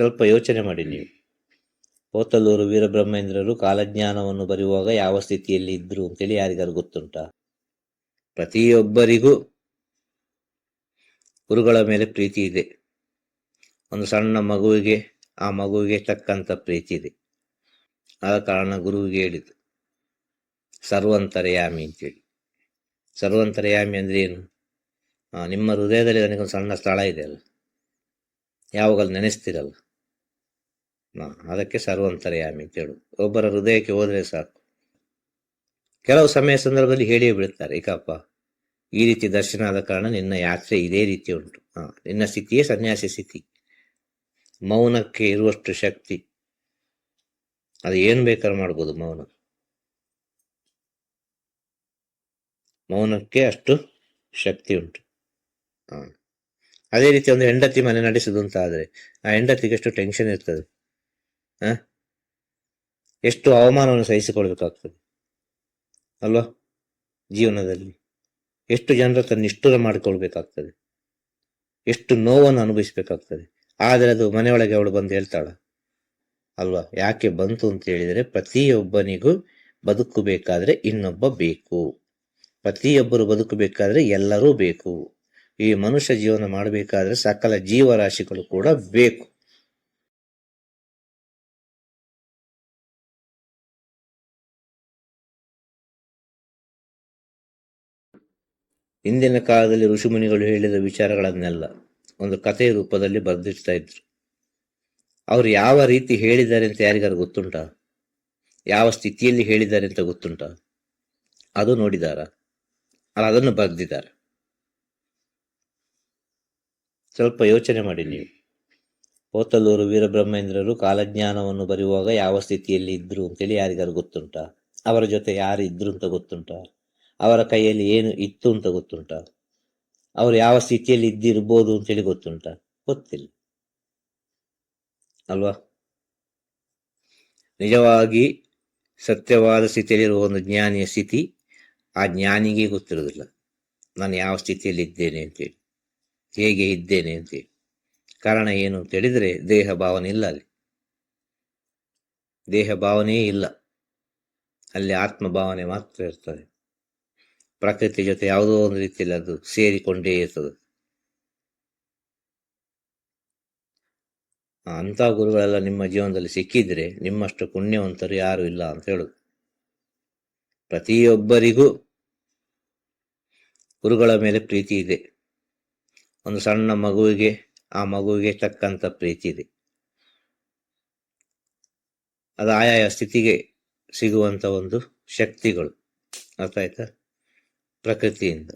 ಸ್ವಲ್ಪ ಯೋಚನೆ ಮಾಡಿ ನೀವು. ಪೋತಲೂರು ವೀರಬ್ರಹ್ಮೇಂದ್ರರು ಕಾಲಜ್ಞಾನವನ್ನು ಬರೆಯುವಾಗ ಯಾವ ಸ್ಥಿತಿಯಲ್ಲಿ ಇದ್ರು ಅಂತೇಳಿ ಯಾರಿಗಾರು ಗೊತ್ತುಂಟಾ? ಪ್ರತಿಯೊಬ್ಬರಿಗೂ ಗುರುಗಳ ಮೇಲೆ ಪ್ರೀತಿ ಇದೆ. ಒಂದು ಸಣ್ಣ ಮಗುವಿಗೆ, ಆ ಮಗುವಿಗೆ ತಕ್ಕಂಥ ಪ್ರೀತಿ ಇದೆ. ಆದ ಕಾರಣ ಗುರುವಿಗೆ ಹೇಳಿದ್ದು, ಸರ್ವಂತರಯಾಮಿ ಅಂತೇಳಿ. ಸರ್ವಂತರಯಾಮಿ ಅಂದ್ರೆ ಏನು? ನಿಮ್ಮ ಹೃದಯದಲ್ಲಿ ನನಗೊಂದು ಸಣ್ಣ ಸ್ಥಳ ಇದೆ ಅಲ್ಲ? ಯಾವಾಗಲೂ ನೆನೆಸ್ತಿರಲ್ಲ? ಅದಕ್ಕೆ ಸರ್ವಂತರ್ಯಾಮಿ ಅಂತ ಹೇಳು. ಒಬ್ಬರ ಹೃದಯಕ್ಕೆ ಹೋದರೆ ಸಾಕು. ಕೆಲವು ಸಮಯ ಸಂದರ್ಭದಲ್ಲಿ ಹೇಳಿಯೇ ಬಿಡುತ್ತಾರೆ ಏಕಪ್ಪ, ಈ ರೀತಿ ದರ್ಶನ ಆದ ಕಾರಣ ನಿನ್ನ ಯಾತ್ರೆ ಇದೇ ರೀತಿ ಉಂಟು. ಹಾ, ನಿನ್ನ ಸ್ಥಿತಿಯೇ ಸನ್ಯಾಸಿ ಸ್ಥಿತಿ. ಮೌನಕ್ಕೆ ಇರುವಷ್ಟು ಶಕ್ತಿ. ಅದು ಏನು ಬೇಕಾದ್ರೂ ಮಾಡ್ಬೋದು ಮೌನ. ಮೌನಕ್ಕೆ ಅಷ್ಟು ಶಕ್ತಿ ಉಂಟು. ಅದೇ ರೀತಿ ಒಂದು ಹೆಂಡತಿ ಮನೆ ನಡೆಸುದು ಆ ಹೆಂಡತಿಗೆ ಎಷ್ಟು ಟೆನ್ಷನ್ ಇರ್ತದೆ. ಎಷ್ಟು ಅವಮಾನವನ್ನು ಸಹಿಸಿಕೊಳ್ಬೇಕಾಗ್ತದೆ ಅಲ್ವಾ? ಜೀವನದಲ್ಲಿ ಎಷ್ಟು ಜನರ ತನ್ನ ನಿಷ್ಠುರ ಮಾಡಿಕೊಳ್ಬೇಕಾಗ್ತದೆ. ಎಷ್ಟು ನೋವನ್ನು ಅನುಭವಿಸಬೇಕಾಗ್ತದೆ. ಆದರೆ ಅದು ಮನೆಯೊಳಗೆ ಅವಳು ಬಂದು ಹೇಳ್ತಾಳ. ಅಲ್ವಾ? ಯಾಕೆ ಬಂತು ಅಂತ ಹೇಳಿದರೆ ಪ್ರತಿಯೊಬ್ಬನಿಗೂ ಬದುಕಬೇಕಾದ್ರೆ ಇನ್ನೊಬ್ಬ ಬೇಕು. ಪ್ರತಿಯೊಬ್ಬರು ಬದುಕಬೇಕಾದ್ರೆ ಎಲ್ಲರೂ ಬೇಕು. ಈ ಮನುಷ್ಯ ಜೀವನ ಮಾಡಬೇಕಾದ್ರೆ ಸಕಲ ಜೀವರಾಶಿಗಳು ಕೂಡ ಬೇಕು. ಹಿಂದಿನ ಕಾಲದಲ್ಲಿ ಋಷಿಮುನಿಗಳು ಹೇಳಿದ ವಿಚಾರಗಳನ್ನೆಲ್ಲ ಒಂದು ಕಥೆಯ ರೂಪದಲ್ಲಿ ಬರೆದಿಡ್ತಾ ಇದ್ರು. ಅವರು ಯಾವ ರೀತಿ ಹೇಳಿದ್ದಾರೆ ಅಂತ ಯಾರಿಗಾರು ಗೊತ್ತುಂಟಾ? ಯಾವ ಸ್ಥಿತಿಯಲ್ಲಿ ಹೇಳಿದ್ದಾರೆ ಅಂತ ಗೊತ್ತುಂಟಾ? ಅದು ನೋಡಿದಾರ? ಅಲ್ಲ, ಅದನ್ನು ಬರೆದಿದ್ದಾರೆ ಸ್ವಲ್ಪ ಯೋಚನೆ ಮಾಡಿ ನೀವು. ಪೋತಲ್ಲೂರು ವೀರಬ್ರಹ್ಮೇಂದ್ರರು ಕಾಲಜ್ಞಾನವನ್ನು ಬರೆಯುವಾಗ ಯಾವ ಸ್ಥಿತಿಯಲ್ಲಿ ಇದ್ರು ಅಂತೇಳಿ ಯಾರಿಗಾರು ಗೊತ್ತುಂಟಾ? ಅವರ ಜೊತೆ ಯಾರು ಇದ್ರು ಅಂತ ಗೊತ್ತುಂಟಾ? ಅವರ ಕೈಯಲ್ಲಿ ಏನು ಇತ್ತು ಅಂತ ಗೊತ್ತುಂಟ? ಅವರು ಯಾವ ಸ್ಥಿತಿಯಲ್ಲಿ ಇದ್ದಿರ್ಬೋದು ಅಂತೇಳಿ ಗೊತ್ತುಂಟಾ? ಗೊತ್ತಿಲ್ಲ. ಅಲ್ವಾ? ನಿಜವಾಗಿ ಸತ್ಯವಾದ ಸ್ಥಿತಿಯಲ್ಲಿರುವ ಒಂದು ಜ್ಞಾನಿಯ ಸ್ಥಿತಿ ಆ ಜ್ಞಾನಿಗೆ ಗೊತ್ತಿರೋದಿಲ್ಲ ನಾನು ಯಾವ ಸ್ಥಿತಿಯಲ್ಲಿ ಇದ್ದೇನೆ ಅಂತೇಳಿ ಹೇಗೆ ಇದ್ದೇನೆ ಅಂತೇಳಿ ಕಾರಣ ಏನು ಅಂತ ಹೇಳಿದ್ರೆ ದೇಹ ಭಾವನೆ ಇಲ್ಲ ಅಲ್ಲಿ. ದೇಹ ಭಾವನೆಯೇ ಇಲ್ಲ. ಅಲ್ಲಿ ಆತ್ಮ ಭಾವನೆ ಮಾತ್ರ ಇರ್ತದೆ. ಪ್ರಕೃತಿ ಜೊತೆ ಯಾವುದೋ ಒಂದು ರೀತಿಯಲ್ಲಿ ಅದು ಸೇರಿಕೊಂಡೇ ಇರ್ತದೆ. ಅಂಥ ಗುರುಗಳೆಲ್ಲ ನಿಮ್ಮ ಜೀವನದಲ್ಲಿ ಸಿಕ್ಕಿದ್ರೆ ನಿಮ್ಮಷ್ಟು ಪುಣ್ಯವಂತರು ಯಾರು ಇಲ್ಲ ಅಂತ ಹೇಳುದು. ಪ್ರತಿಯೊಬ್ಬರಿಗೂ ಗುರುಗಳ ಮೇಲೆ ಪ್ರೀತಿ ಇದೆ. ಒಂದು ಸಣ್ಣ ಮಗುವಿಗೆ, ಆ ಮಗುವಿಗೆ ತಕ್ಕಂಥ ಪ್ರೀತಿ ಇದೆ. ಅದು ಆಯಾಯ ಸ್ಥಿತಿಗೆ ಸಿಗುವಂತ ಒಂದು ಶಕ್ತಿಗಳು. ಅರ್ಥ ಆಯ್ತಾ? ಪ್ರಕೃತಿಯಿಂದ.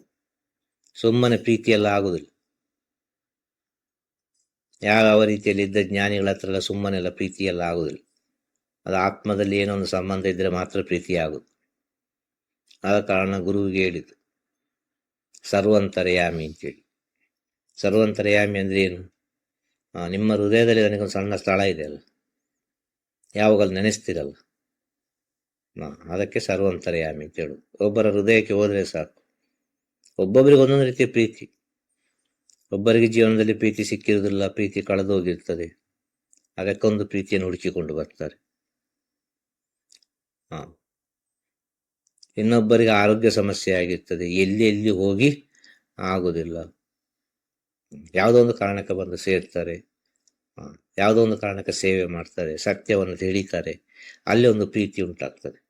ಸುಮ್ಮನೆ ಪ್ರೀತಿಯೆಲ್ಲ ಆಗುವುದಿಲ್ಲ ಯಾವ ರೀತಿಯಲ್ಲಿ ಇದ್ದ ಜ್ಞಾನಿಗಳ ಹತ್ರ ಎಲ್ಲ ಸುಮ್ಮನೆ ಎಲ್ಲ ಪ್ರೀತಿಯೆಲ್ಲ ಆಗುವುದಿಲ್ಲ ಅದು ಆತ್ಮದಲ್ಲಿ ಏನೋ ಒಂದು ಸಂಬಂಧ ಇದ್ದರೆ ಮಾತ್ರ ಪ್ರೀತಿ ಆಗುದು ಆದ ಕಾರಣ ಗುರುವಿಗೆ ಹೇಳಿದ್ದು, ಸರ್ವಂತರಯಾಮಿ ಅಂತೇಳಿ. ಸರ್ವಂತರಯಾಮಿ ಅಂದ್ರೆ ಏನು? ನಿಮ್ಮ ಹೃದಯದಲ್ಲಿ ನನಗೊಂದು ಸಣ್ಣ ಸ್ಥಳ ಇದೆ ಅಲ್ಲ. ಯಾವಾಗಲೂ ನೆನೆಸ್ತಿರಲ್ಲ. ಅದಕ್ಕೆ ಸರ್ವಂತರ್ಯಾಮಿ ಅಂತ ಹೇಳು ಒಬ್ಬರ ಹೃದಯಕ್ಕೆ ಹೋದರೆ ಸಾಕು. ಒಬ್ಬೊಬ್ಬರಿಗೆ ಒಂದೊಂದು ರೀತಿಯ ಪ್ರೀತಿ. ಒಬ್ಬರಿಗೆ ಜೀವನದಲ್ಲಿ ಪ್ರೀತಿ ಸಿಕ್ಕಿರುವುದಿಲ್ಲ, ಪ್ರೀತಿ ಕಳೆದು ಹೋಗಿರ್ತದೆ ಅದಕ್ಕೊಂದು ಪ್ರೀತಿಯನ್ನು ಹುಡುಕಿಕೊಂಡು ಬರ್ತಾರೆ. ಹಾ. ಇನ್ನೊಬ್ಬರಿಗೆ ಆರೋಗ್ಯ ಸಮಸ್ಯೆ ಆಗಿರ್ತದೆ. ಎಲ್ಲಿ ಎಲ್ಲಿ ಹೋಗಿ ಆಗುದಿಲ್ಲ. ಯಾವುದೋ ಒಂದು ಕಾರಣಕ್ಕೆ ಬಂದು ಸೇರ್ತಾರೆ. ಯಾವುದೋ ಒಂದು ಕಾರಣಕ್ಕೆ ಸೇವೆ ಮಾಡ್ತಾರೆ, ಸತ್ಯವನ್ನು ತಿಳಿತಾರೆ. ಅಲ್ಲಿ ಒಂದು ಪ್ರೀತಿ ಉಂಟಾಗ್ತದೆ.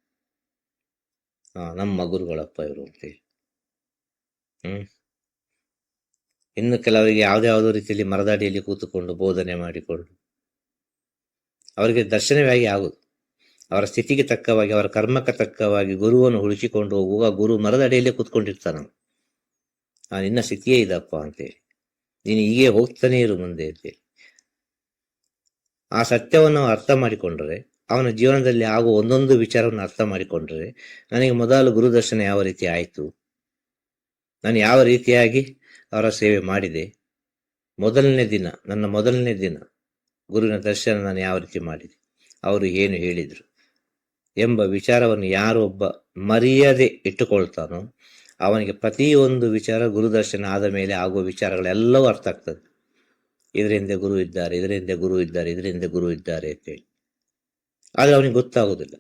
ನಮ್ಮ ಮಗುರುಗಳಪ್ಪ ಇವರು ಅಂತೇಳಿ. ಹ್ಞೂ ಇನ್ನು ಕೆಲವರಿಗೆ ಯಾವುದ್ಯಾವುದೋ ರೀತಿಯಲ್ಲಿ ಮರದಾಡಿಯಲ್ಲಿ ಕೂತುಕೊಂಡು ಬೋಧನೆ ಮಾಡಿಕೊಂಡು ಅವರಿಗೆ ದರ್ಶನವೇ ಆಗಿ ಆಗುದು. ಅವರ ಸ್ಥಿತಿಗೆ ತಕ್ಕವಾಗಿ, ಅವರ ಕರ್ಮಕ್ಕೆ ತಕ್ಕವಾಗಿ ಗುರುವನ್ನು ಹುಡುಕಿಕೊಂಡು ಹೋಗುವ ಗುರು ಮರದ ಅಡಿಯಲ್ಲೇ ಕೂತ್ಕೊಂಡಿರ್ತಾನ ಆ, ನಿನ್ನ ಸ್ಥಿತಿಯೇ ಇದಪ್ಪ ಅಂತೇಳಿ. ನೀನು ಹೀಗೆ ಹೋಗ್ತಾನೆ ಇರು ಮುಂದೆ ಅಂತೇಳಿ. ಆ ಸತ್ಯವನ್ನು ಅರ್ಥ ಮಾಡಿಕೊಂಡ್ರೆ ಅವನ ಜೀವನದಲ್ಲಿ ಆಗುವ ಒಂದೊಂದು ವಿಚಾರವನ್ನು ಅರ್ಥ ಮಾಡಿಕೊಂಡ್ರೆ ನನಗೆ ಮೊದಲು ಗುರುದರ್ಶನ ಯಾವ ರೀತಿ ಆಯಿತು? ನಾನು ಯಾವ ರೀತಿಯಾಗಿ ಅವರ ಸೇವೆ ಮಾಡಿದೆ? ಮೊದಲನೇ ದಿನ, ನನ್ನ ಮೊದಲನೇ ದಿನ ಗುರುವಿನ ದರ್ಶನ ನಾನು ಯಾವ ರೀತಿ ಮಾಡಿದೆ? ಅವರು ಏನು ಹೇಳಿದರು? ಎಂಬ ವಿಚಾರವನ್ನು ಯಾರು ಒಬ್ಬ ಮರೆಯದೆ ಇಟ್ಟುಕೊಳ್ತಾನೋ, ಅವನಿಗೆ ಪ್ರತಿಯೊಂದು ವಿಚಾರ ಗುರುದರ್ಶನ ಆದ ಮೇಲೆ ಆಗುವ ವಿಚಾರಗಳೆಲ್ಲವೂ ಅರ್ಥ ಆಗ್ತದೆ. ಇದರಿಂದ ಗುರು ಇದ್ದಾರೆ, ಇದರಿಂದ ಗುರು ಇದ್ದಾರೆ, ಇದರಿಂದ ಗುರು ಇದ್ದಾರೆ ಅಂತೇಳಿ ಆದರೆ ಅವನಿಗೆ ಗೊತ್ತಾಗುವುದಿಲ್ಲ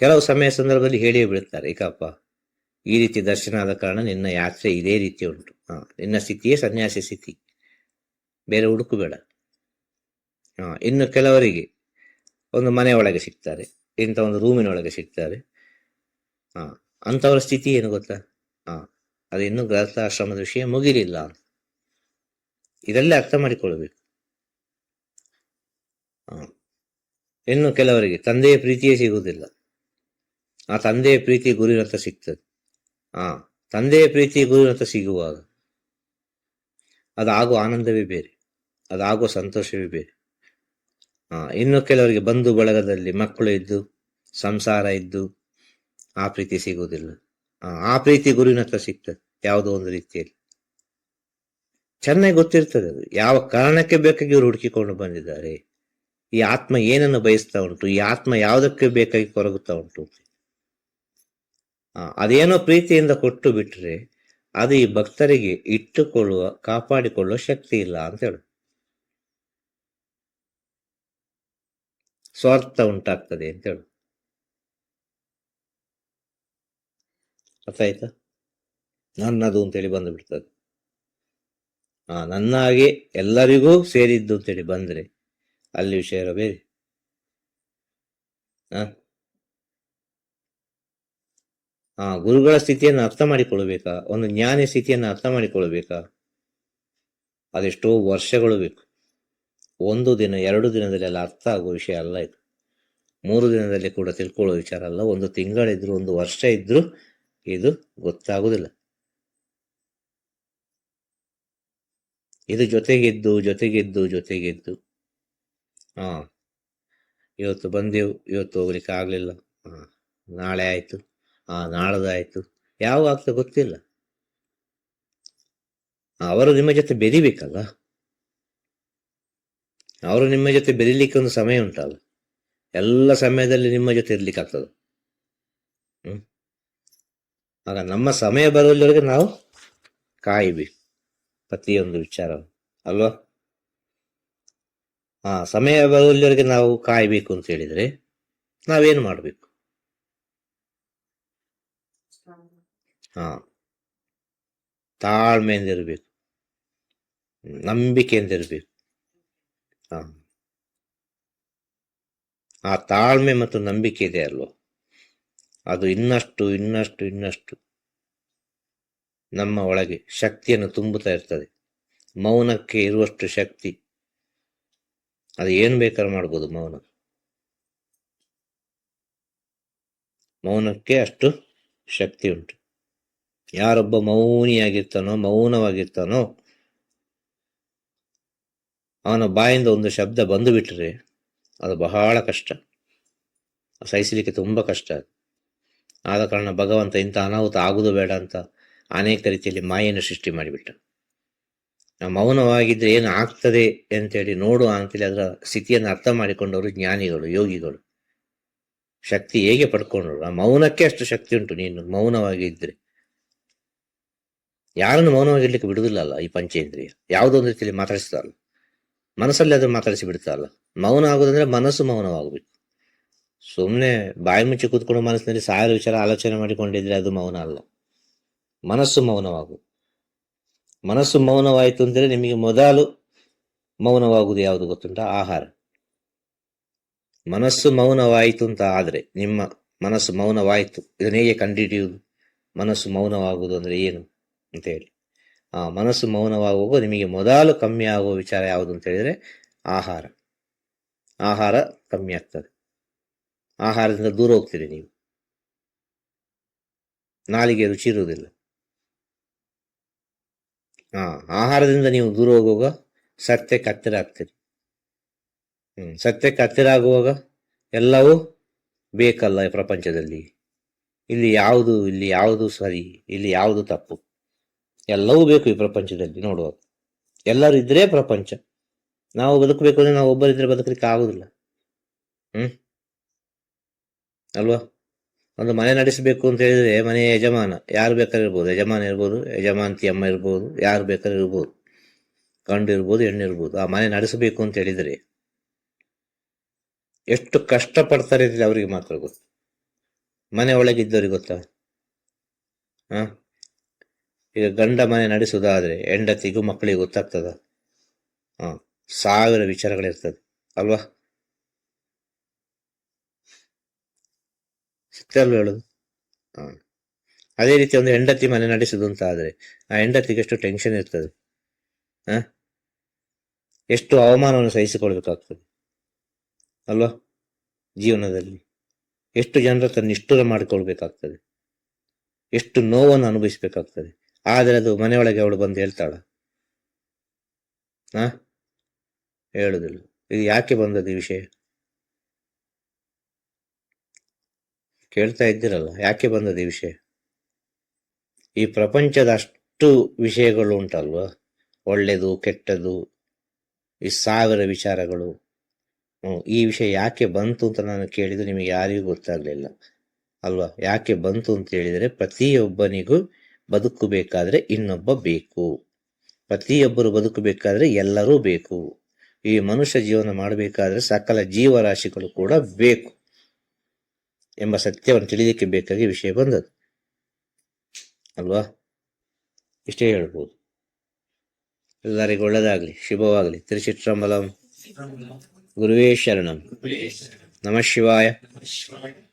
ಕೆಲವು ಸಮಯ ಸಂದರ್ಭದಲ್ಲಿ ಹೇಳಿಯೇ ಬಿಡುತ್ತಾರೆ, ಏಕಪ್ಪ, ಈ ರೀತಿ ದರ್ಶನ ಆದ ಕಾರಣ ನಿನ್ನ ಯಾತ್ರೆ ಇದೇ ರೀತಿ ಉಂಟು. ಹಾ, ನಿನ್ನ ಸ್ಥಿತಿಯೇ ಸನ್ಯಾಸಿ ಸ್ಥಿತಿ. ಬೇರೆ ಹುಡುಕು ಬೇಡ ಹಾ, ಇನ್ನು ಕೆಲವರಿಗೆ ಒಂದು ಮನೆ ಒಳಗೆ ಸಿಗ್ತಾರೆ, ಇಂಥ ಒಂದು ರೂಮಿನ ಒಳಗೆ ಸಿಗ್ತಾರೆ. ಹಾ, ಅಂಥವರ ಸ್ಥಿತಿ ಏನು ಗೊತ್ತಾ? ಹಾ, ಅದು ಇನ್ನೂ ಗ್ರಹಸ್ಥಾಶ್ರಮದ ವಿಷಯ ಮುಗಿಲಿಲ್ಲ ಇದೆಲ್ಲ ಅರ್ಥ ಮಾಡಿಕೊಳ್ಳಬೇಕು ಹಾ ಇನ್ನು ಕೆಲವರಿಗೆ ತಂದೆಯ ಪ್ರೀತಿಯೇ ಸಿಗುವುದಿಲ್ಲ. ಆ ತಂದೆಯ ಪ್ರೀತಿ ಗುರುವಿನ ಹತ್ರ ಸಿಗ್ತದೆ. ಆ ತಂದೆಯ ಪ್ರೀತಿ ಗುರುವಿನ ಸಿಗುವಾಗ ಅದಾಗುವ ಆನಂದವೇ ಬೇರೆ ಅದಾಗುವ ಸಂತೋಷವೇ ಬೇರೆ. ಇನ್ನು ಕೆಲವರಿಗೆ ಬಂಧು ಬಳಗದಲ್ಲಿ ಮಕ್ಕಳು ಇದ್ದು ಸಂಸಾರ ಇದ್ದು ಆ ಪ್ರೀತಿ ಸಿಗುವುದಿಲ್ಲ. ಆ, ಪ್ರೀತಿ ಗುರಿನತ್ರ ಸಿಗ್ತದೆ ಯಾವುದೋ ಒಂದು ರೀತಿಯಲ್ಲಿ. ಚೆನ್ನಾಗಿ ಗೊತ್ತಿರ್ತದೆ ಅದು. ಯಾವ ಕಾರಣಕ್ಕೆ ಬೇಕಾಗಿ ಇವರು ಹುಡುಕಿಕೊಂಡು ಬಂದಿದ್ದಾರೆ? ಈ ಆತ್ಮ ಏನನ್ನು ಬಯಸ್ತಾ ಉಂಟು? ಈ ಆತ್ಮ ಯಾವುದಕ್ಕೆ ಬೇಕಾಗಿ ಕೊರಗುತ್ತಾ ಉಂಟು? ಅದೇನೋ ಪ್ರೀತಿಯಿಂದ ಕೊಟ್ಟು ಬಿಟ್ರೆ ಅದು ಈ ಭಕ್ತರಿಗೆ ಇಟ್ಟುಕೊಳ್ಳುವ, ಕಾಪಾಡಿಕೊಳ್ಳುವ ಶಕ್ತಿ ಇಲ್ಲ ಅಂತ ಹೇಳು. ಸ್ವಾರ್ಥ ಉಂಟಾಗ್ತದೆ ಅಂತ ಹೇಳು. ಅರ್ಥ ನನ್ನದು ಅಂತೇಳಿ ಬಂದು ಬಿಡ್ತದೆ. ಆ ನನ್ನ ಹಾಗೆ ಎಲ್ಲರಿಗೂ ಸೇರಿದ್ದು ಅಂತೇಳಿ ಬಂದ್ರೆ ಅಲ್ಲಿ ವಿಷಯ ಬೇರೆ. ಹಾ ಆ, ಗುರುಗಳ ಸ್ಥಿತಿಯನ್ನು ಅರ್ಥ ಮಾಡಿಕೊಳ್ಬೇಕಾ ಒಂದು ಜ್ಞಾನಿ ಸ್ಥಿತಿಯನ್ನು ಅರ್ಥ ಮಾಡಿಕೊಳ್ಬೇಕಾ ಅದೆಷ್ಟೋ ವರ್ಷಗಳು ಬೇಕು. ಒಂದು ದಿನ, ಎರಡು ದಿನದಲ್ಲಿ ಎಲ್ಲ ಅರ್ಥ ಆಗುವ ವಿಷಯ ಅಲ್ಲ ಇದು. ಮೂರು ದಿನದಲ್ಲಿ ಕೂಡ ತಿಳ್ಕೊಳ್ಳೋ ವಿಚಾರ ಅಲ್ಲ. ಒಂದು ತಿಂಗಳಿದ್ರು, ಒಂದು ವರ್ಷ ಇದ್ರು ಇದು ಗೊತ್ತಾಗುದಿಲ್ಲ. ಇದು ಜೊತೆಗಿದ್ದು ಜೊತೆಗಿದ್ದು ಜೊತೆಗಿದ್ದು. ಹಾ. ಇವತ್ತು ಬಂದೆವು, ಇವತ್ತು ಹೋಗ್ಲಿಕ್ಕೆ ಆಗಲಿಲ್ಲ. ಹಾಂ, ನಾಳೆ ಆಯ್ತು. ಹಾಂ ನಾಳದಾಯ್ತು ಯಾವ ಆಗ್ತದೆ ಗೊತ್ತಿಲ್ಲ. ಅವರು ನಿಮ್ಮ ಜೊತೆ ಬೆರಿಬೇಕಲ್ಲ? ಅವರು ನಿಮ್ಮ ಜೊತೆ ಬೆರಿಲಿಕ್ಕೆ ಒಂದು ಸಮಯ ಉಂಟಲ್ಲ. ಎಲ್ಲ ಸಮಯದಲ್ಲಿ ನಿಮ್ಮ ಜೊತೆ ಇರ್ಲಿಕ್ಕೆ ಆಗ್ತದೆ. ಹ್ಮ್. ಆಗ ನಮ್ಮ ಸಮಯ ಬರುವಲ್ಲಿವರೆಗೆ ನಾವು ಕಾಯಬೇಕು ಪ್ರತಿಯೊಂದು ವಿಚಾರ ಅಲ್ವಾ? ಹಾ ಸಮಯ ಬರುವಲ್ಲಿವರೆಗೆ ನಾವು ಕಾಯಬೇಕು ಅಂತ ಹೇಳಿದ್ರೆ ನಾವೇನು ಮಾಡಬೇಕು? ಹಾ. ತಾಳ್ಮೆಯಿಂದ ಇರಬೇಕು ನಂಬಿಕೆಯಿಂದ ಇರಬೇಕು ಹಾ. ಆ ತಾಳ್ಮೆ ಮತ್ತು ನಂಬಿಕೆ ಇದೆ ಅಲ್ವ? ಅದು ಇನ್ನಷ್ಟು ಇನ್ನಷ್ಟು ಇನ್ನಷ್ಟು ನಮ್ಮ ಒಳಗೆ ಶಕ್ತಿಯನ್ನು ತುಂಬುತ್ತಾ ಇರ್ತದೆ. ಮೌನಕ್ಕೆ ಇರುವಷ್ಟು ಶಕ್ತಿ. ಅದು ಏನು ಬೇಕಾದ್ರೂ ಮಾಡ್ಬೋದು ಮೌನ. ಮೌನಕ್ಕೆ ಅಷ್ಟು ಶಕ್ತಿ ಉಂಟು. ಯಾರೊಬ್ಬ ಮೌನಿಯಾಗಿರ್ತಾನೋ, ಮೌನವಾಗಿರ್ತಾನೋ, ಅವನ ಬಾಯಿಂದ ಒಂದು ಶಬ್ದ ಬಂದು ಬಿಟ್ಟರೆ ಅದು ಬಹಳ ಕಷ್ಟ. ಸಹಿಸಲಿಕ್ಕೆ ತುಂಬ ಕಷ್ಟ ಅದು. ಆದ ಕಾರಣ ಭಗವಂತ ಇಂಥ ಅನಾಹುತ ಆಗುವುದು ಬೇಡ ಅಂತ ಅನೇಕ ರೀತಿಯಲ್ಲಿ ಮಾಯನ್ನು ಸೃಷ್ಟಿ ಮಾಡಿಬಿಟ್ಟ. ಮೌನವಾಗಿದ್ರೆ ಏನು ಆಗ್ತದೆ ಅಂತೇಳಿ ನೋಡುವ ಅಂತೇಳಿ ಅದರ ಸ್ಥಿತಿಯನ್ನು ಅರ್ಥ ಮಾಡಿಕೊಂಡವರು ಜ್ಞಾನಿಗಳು, ಯೋಗಿಗಳು. ಶಕ್ತಿ ಹೇಗೆ ಪಡ್ಕೊಂಡ್ರು? ಆ ಮೌನಕ್ಕೆ ಅಷ್ಟು ಶಕ್ತಿ ಉಂಟು ನೀನು, ಮೌನವಾಗಿ ಇದ್ರೆ. ಯಾರನ್ನು ಮೌನವಾಗಿರ್ಲಿಕ್ಕೆ ಬಿಡುದಿಲ್ಲ ಅಲ್ಲ ಈ ಪಂಚೇಂದ್ರಿಯ. ಯಾವುದೊಂದು ರೀತಿಯಲ್ಲಿ ಮಾತಾಡಿಸ್ತಾರಲ್ಲ ಮನಸ್ಸಲ್ಲಿ ಅದನ್ನು ಮಾತಾಡಿಸಿ ಬಿಡ್ತಾರಲ್ಲ ಮೌನ ಆಗೋದಂದ್ರೆ ಮನಸ್ಸು ಮೌನವಾಗಬೇಕು. ಸುಮ್ಮನೆ ಬಾಯಿ ಮುಚ್ಚಿ ಕೂತ್ಕೊಂಡು ಮನಸ್ಸಿನಲ್ಲಿ ಸಾವಿರ ವಿಚಾರ, ಆಲೋಚನೆ ಮಾಡಿಕೊಂಡಿದ್ರೆ ಅದು ಮೌನ ಅಲ್ಲ. ಮನಸ್ಸು ಮೌನವಾಗು ಮನಸ್ಸು ಮೌನವಾಯಿತು ಅಂದರೆ ನಿಮಗೆ ಮೊದಲು ಮೌನವಾಗುವುದು ಯಾವುದು ಗೊತ್ತುಂಟ? ಆಹಾರ. ಮನಸ್ಸು ಮೌನವಾಯಿತು ಅಂತ ಆದರೆ ನಿಮ್ಮ ಮನಸ್ಸು ಮೌನವಾಯಿತು. ಇದನ್ನ ಹೇಗೆ ಕಂಡುಹಿಡಿಯುವುದು? ಮನಸ್ಸು ಮೌನವಾಗುವುದು ಅಂದರೆ ಏನು ಅಂತ ಹೇಳಿ. ಆ ಮನಸ್ಸು ಮೌನವಾಗುವಾಗ ನಿಮಗೆ ಮೊದಲು ಕಮ್ಮಿ ಆಗುವ ವಿಚಾರ ಯಾವುದು ಅಂತ ಹೇಳಿದರೆ ಆಹಾರ. ಆಹಾರ ಕಮ್ಮಿ ಆಗ್ತದೆ. ಆಹಾರದಿಂದ ದೂರ ಹೋಗ್ತೀರಿ ನೀವು. ನಾಲಿಗೆ ರುಚಿ ಇರುವುದಿಲ್ಲ. ಹಾ, ಆಹಾರದಿಂದ ನೀವು ದೂರ ಹೋಗುವಾಗ ಸತ್ಯಕ್ಕೆ ಹತ್ತಿರ ಆಗ್ತೀರಿ. ಹ್ಞೂ ಸತ್ಯಕ್ಕೆ ಹತ್ತಿರ ಆಗುವಾಗ ಎಲ್ಲವೂ ಬೇಕಲ್ಲ ಈ ಪ್ರಪಂಚದಲ್ಲಿ. ಇಲ್ಲಿ ಯಾವುದು ಇಲ್ಲಿ ಯಾವುದು ಸರಿ, ಇಲ್ಲಿ ಯಾವುದು ತಪ್ಪು. ಎಲ್ಲವೂ ಬೇಕು ಈ ಪ್ರಪಂಚದಲ್ಲಿ ನೋಡುವಾಗ. ಎಲ್ಲರೂ ಇದ್ರೆ ಪ್ರಪಂಚ. ನಾವು ಬದುಕಬೇಕು ಅಂದ್ರೆ ನಾವು ಒಬ್ಬರಿದ್ರೆ ಬದುಕಲಿಕ್ಕೆ ಆಗೋದಿಲ್ಲ. ಹ್ಮ್? ಅಲ್ವಾ? ಒಂದು ಮನೆ ನಡೆಸಬೇಕು ಅಂತ ಹೇಳಿದ್ರೆ ಮನೆಯ ಯಜಮಾನ. ಯಾರು ಬೇಕಾದ್ರೆ ಇರ್ಬೋದು. ಯಜಮಾನ ಇರ್ಬೋದು ಯಜಮಾಂತಿ ಅಮ್ಮ ಇರ್ಬೋದು, ಯಾರು ಬೇಕಾದ್ರೆ ಇರ್ಬೋದು. ಗಂಡು ಇರ್ಬೋದು, ಹೆಣ್ಣು ಇರ್ಬೋದು. ಆ ಮನೆ ನಡೆಸಬೇಕು ಅಂತ ಹೇಳಿದರೆ ಎಷ್ಟು ಕಷ್ಟಪಡ್ತಾರೆ ಅಂತ ಅವರಿಗೆ ಮಾತ್ರ ಗೊತ್ತು. ಮನೆ ಒಳಗಿದ್ದವ್ರಿಗೆ ಗೊತ್ತಾ? ಹಾಂ ಈಗ ಗಂಡ ಮನೆ ನಡೆಸುವುದಾದ್ರೆ ಹೆಂಡತಿಗೂ ಮಕ್ಕಳಿಗೆ ಗೊತ್ತಾಗ್ತದ? ಹ ಸಾವಿರ ವಿಚಾರಗಳಿರ್ತದೆ. ಅಲ್ವಾ? ಹೇಳೋದು ಹೇಳುದು. ಹ. ಅದೇ ರೀತಿ ಒಂದು ಹೆಂಡತಿ ಮನೆ ನಡೆಸುದು ಅಂತ ಆದರೆ, ಆ ಹೆಂಡತಿಗೆ ಎಷ್ಟು ಟೆನ್ಷನ್ ಇರ್ತದೆ. ಹಾಂ? ಎಷ್ಟು ಅವಮಾನವನ್ನು ಸಹಿಸಿಕೊಳ್ಬೇಕಾಗ್ತದೆ. ಅಲ್ವಾ? ಜೀವನದಲ್ಲಿ. ಎಷ್ಟು ಜನರ ತನ್ನ ನಿಷ್ಠುರ ಮಾಡಿಕೊಳ್ಬೇಕಾಗ್ತದೆ. ಎಷ್ಟು ನೋವನ್ನು ಅನುಭವಿಸಬೇಕಾಗ್ತದೆ. ಆದರೆ ಅದು ಮನೆಯೊಳಗೆ ಅವಳು ಬಂದು ಹೇಳ್ತಾಳ. ಹಾಂ? ಹೇಳುದಿಲ್ಲ. ಇದು ಯಾಕೆ ಬಂದದ್ದು ಈ ವಿಷಯ? ಕೇಳ್ತಾ ಇದ್ದೀರಲ್ಲ, ಯಾಕೆ ಬಂದದ ಈ ವಿಷಯ? ಈ ಪ್ರಪಂಚದ ಅಷ್ಟು ವಿಷಯಗಳು ಉಂಟಲ್ವ? ಒಳ್ಳೆಯದು ಕೆಟ್ಟದ್ದು ಈ ಸಾವಿರ ವಿಚಾರಗಳು. ಈ ವಿಷಯ ಯಾಕೆ ಬಂತು ಅಂತ ನಾನು ಕೇಳಿದ್ರೆ ನಿಮಗೆ ಯಾರಿಗೂ ಗೊತ್ತಾಗಲಿಲ್ಲ, ಅಲ್ವಾ? ಯಾಕೆ ಬಂತು ಅಂತ ಹೇಳಿದರೆ ಪ್ರತಿಯೊಬ್ಬನಿಗೂ ಬದುಕಬೇಕಾದ್ರೆ ಇನ್ನೊಬ್ಬ ಬೇಕು. ಪ್ರತಿಯೊಬ್ಬರು ಬದುಕಬೇಕಾದ್ರೆ ಎಲ್ಲರೂ ಬೇಕು. ಈ ಮನುಷ್ಯ ಜೀವನ ಮಾಡಬೇಕಾದ್ರೆ ಸಕಲ ಜೀವರಾಶಿಗಳು ಕೂಡ ಬೇಕು. ಎಂಬ ಸತ್ಯವನ್ನು ತಿಳಿಯಲಿಕ್ಕೆ ಬೇಕಾಗಿ ವಿಷಯ ಬಂದದ್ದು. ಅಲ್ವಾ? ಇಷ್ಟೇ ಹೇಳ್ಬೋದು. ಎಲ್ಲರಿಗೂ ಒಳ್ಳೆಯದಾಗಲಿ, ಶುಭವಾಗಲಿ. ತಿರುಚಿತ್ರಮಲಂ. ಗುರುವೇ ಶರಣಂ. ನಮಃ ಶಿವಾಯ.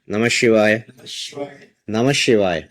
ನಮಃ ಶಿವಾಯ. ನಮಃ ಶಿವಾಯ.